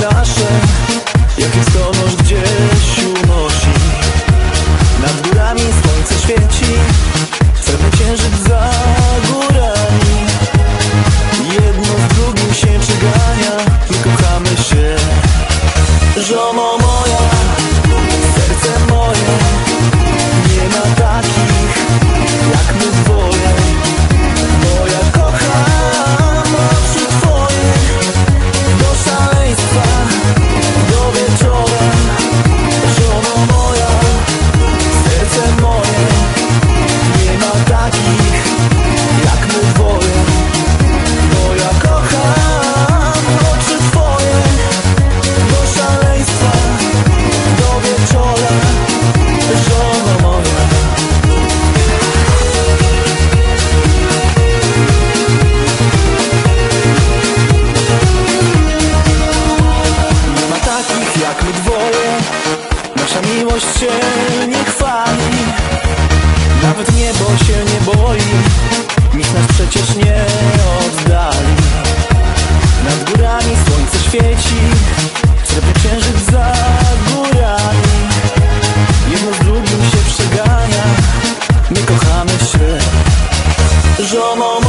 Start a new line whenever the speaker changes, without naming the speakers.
telaş miłość się nie chwali. Nawet niebo się nie boi Nikt nas przecież nie oddali. Nad górami słońce świeci Trzeba księżyc za górami. Jedno z drugim się przegania My kochamy się Żono